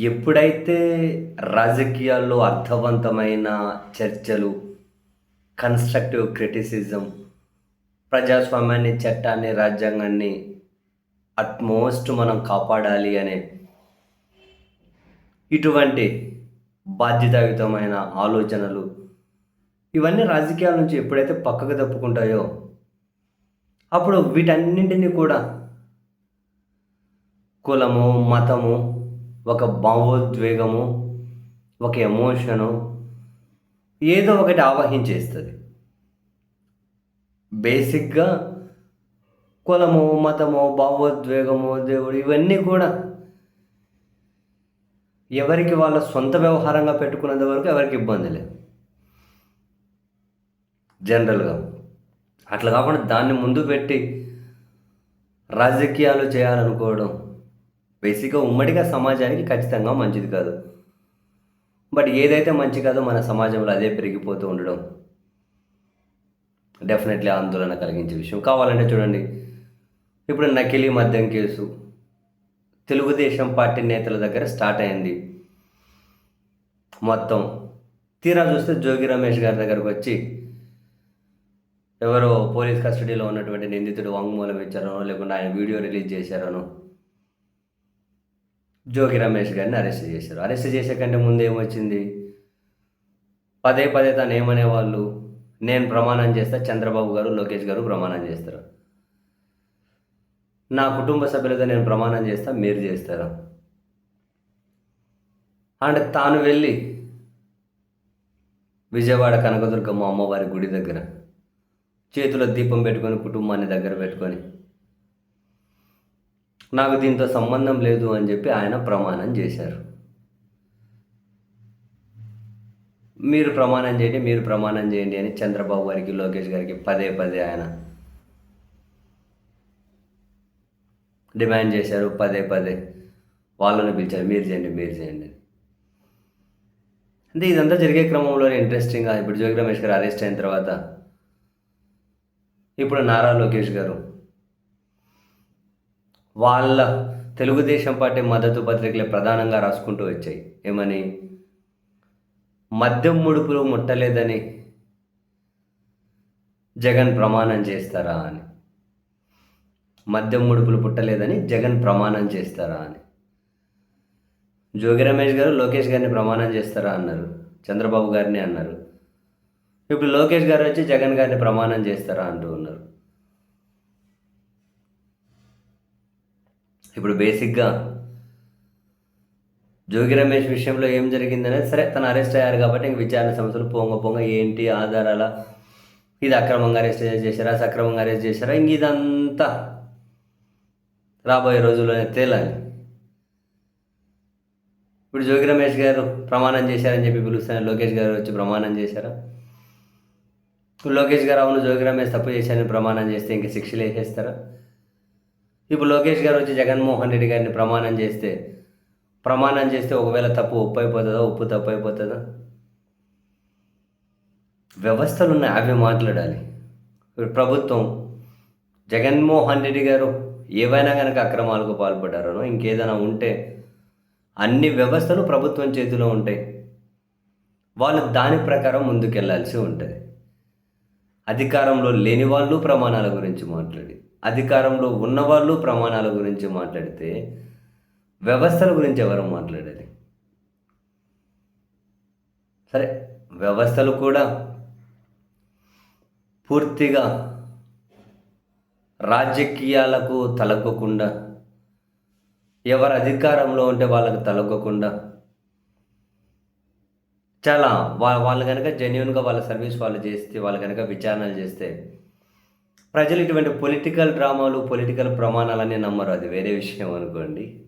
ఎప్పుడైతే రాజకీయాల్లో అర్థవంతమైన చర్చలు కన్స్ట్రక్టివ్ క్రిటిసిజం ప్రజాస్వామ్యాన్ని చట్టాన్ని రాజ్యాంగాన్ని అట్మోస్ట్ మనం కాపాడాలి అనే ఇటువంటి బాధ్యతాయుతమైన ఆలోచనలు ఇవన్నీ రాజకీయాల నుంచి ఎప్పుడైతే పక్కకు తప్పుకుంటాయో అప్పుడు వీటన్నింటినీ కూడా కులము మతము ఒక భావోద్వేగము ఒక ఎమోషను ఏదో ఒకటి ఆవహించేస్తుంది. బేసిక్గా కులము మతము భావోద్వేగము దేవుడు ఇవన్నీ కూడా ఎవరికి వాళ్ళ సొంత వ్యవహారంగా పెట్టుకున్నంత వరకు ఎవరికి ఇబ్బంది లేదు. జనరల్గా అట్లా కాకుండా దాన్ని ముందు పెట్టి రాజకీయాలు చేయాలనుకోవడం బేసిక్గా ఉమ్మడిగా సమాజానికి ఖచ్చితంగా మంచిది కాదు. బట్ ఏదైతే మంచి కాదో మన సమాజంలో అదే పెరిగిపోతూ ఉండడం డెఫినెట్లీ ఆందోళన కలిగించే విషయం. కావాలంటే చూడండి ఇప్పుడు నకిలీ మద్యం కేసు తెలుగుదేశం పార్టీ నేతల దగ్గర స్టార్ట్ అయింది. మొత్తం తీరా చూస్తే జోగి రమేష్ గారి దగ్గరకు వచ్చి ఎవరో పోలీస్ కస్టడీలో ఉన్నటువంటి నిందితుడు వాంగ్మూలం ఇచ్చారనో లేకుంటే ఆయన వీడియో రిలీజ్ చేశారనో జోగి రమేష్ గారిని అరెస్ట్ చేశారు. అరెస్ట్ చేసే కంటే ముందు ఏమొచ్చింది? పదే పదే తను ఏమనేవాళ్ళు నేను ప్రమాణం చేస్తా చంద్రబాబు గారు లోకేష్ గారు ప్రమాణం చేస్తారు. నా కుటుంబ సభ్యులతో నేను ప్రమాణం చేస్తా మీరు చేస్తారా? అండ్ తాను వెళ్ళి విజయవాడ కనకదుర్గమ్మ అమ్మవారి గుడి దగ్గర చేతిలో దీపం పెట్టుకొని కుటుంబాన్ని దగ్గర పెట్టుకొని నాకు దీంతో సంబంధం లేదు అని చెప్పి ఆయన ప్రమాణం చేశారు. మీరు ప్రమాణం చేయండి మీరు ప్రమాణం చేయండి అని చంద్రబాబు గారికి లోకేష్ గారికి పదే పదే ఆయన డిమాండ్ చేశారు పదే పదే. వాళ్ళని పిలిచారు మీరు చేయండి మీరు చేయండి. అంటే ఇదంతా జరిగే క్రమంలోనే ఇంట్రెస్టింగ్గా ఇప్పుడు జోగి రమేష్ గారు అరెస్ట్ అయిన తర్వాత ఇప్పుడు నారా లోకేష్ గారు వాళ్ళ తెలుగుదేశం పార్టీ మద్దతు పత్రికలే ప్రధానంగా రాసుకుంటూ వచ్చాయి. ఏమని? మద్యం ముడుపులు ముట్టలేదని జగన్ ప్రమాణం చేస్తారా అని. మద్యం ముడుపులు పుట్టలేదని జగన్ ప్రమాణం చేస్తారా అని. జోగి రమేష్ గారు లోకేష్ గారిని ప్రమాణం చేస్తారా అన్నారు. చంద్రబాబు గారిని అన్నారు. ఇప్పుడు లోకేష్ గారు వచ్చి జగన్ గారిని ప్రమాణం చేస్తారా అంటూ ఉన్నారు. ఇప్పుడు బేసిక్గా జోగి రమేష్ విషయంలో ఏం జరిగిందనేది సరే తను అరెస్ట్ అయ్యారు కాబట్టి ఇంక విచారణ సంస్థలు పొంగ పొంగ ఏంటి ఆధారాల ఇది అక్రమంగా అరెస్ట్ చేశారా సక్రమంగా అరెస్ట్ చేశారా ఇంక ఇదంతా రాబోయే రోజుల్లోనే తేలాలి. ఇప్పుడు జోగి రమేష్ గారు ప్రమాణం చేశారని చెప్పి పిలుస్తాను లోకేష్ గారు వచ్చి ప్రమాణం చేశారా? ఇప్పుడు లోకేష్ గారు అవును జోగి రమేష్ తప్పు చేశారని ప్రమాణం చేస్తే ఇంక శిక్షలు వేసేస్తారా ఇప్పుడు లోకేష్ గారు వచ్చి జగన్మోహన్ రెడ్డి గారిని ప్రమాణం చేస్తే ప్రమాణం చేస్తే ఒకవేళ తప్పు ఉప్పు అయిపోతుందా? ఉప్పు తప్పు అయిపోతుందా? వ్యవస్థలు ఉన్నాయి అవి మాట్లాడాలి. ఇప్పుడు ప్రభుత్వం జగన్మోహన్ రెడ్డి గారు ఏవైనా కనుక అక్రమాలకు పాల్పడ్డారనో ఇంకేదైనా ఉంటే అన్ని వ్యవస్థలు ప్రభుత్వం చేతిలో ఉంటాయి. వాళ్ళు దాని ప్రకారం ముందుకెళ్ళాల్సి ఉంటుంది. అధికారంలో లేని వాళ్ళు ప్రమాణాల గురించి మాట్లాడి అధికారంలో ఉన్నవాళ్ళు ప్రమాణాల గురించి మాట్లాడితే వ్యవస్థల గురించి ఎవరు మాట్లాడాలి సరే వ్యవస్థలు కూడా పూర్తిగా రాజకీయాలకు తలగకుండా ఎవరు అధికారంలో ఉంటే వాళ్ళకు తలగకుండా చాలా వా వాళ్ళు కనుక జెన్యున్గా వాళ్ళ సర్వీస్ వాళ్ళు చేస్తే వాళ్ళు కనుక విచారణలు చేస్తే ప్రజలు ఇటువంటి పొలిటికల్ డ్రామాలు పొలిటికల్ ప్రమాణాలన్నీ నమ్మరు. అది వేరే విషయం అనుకోండి.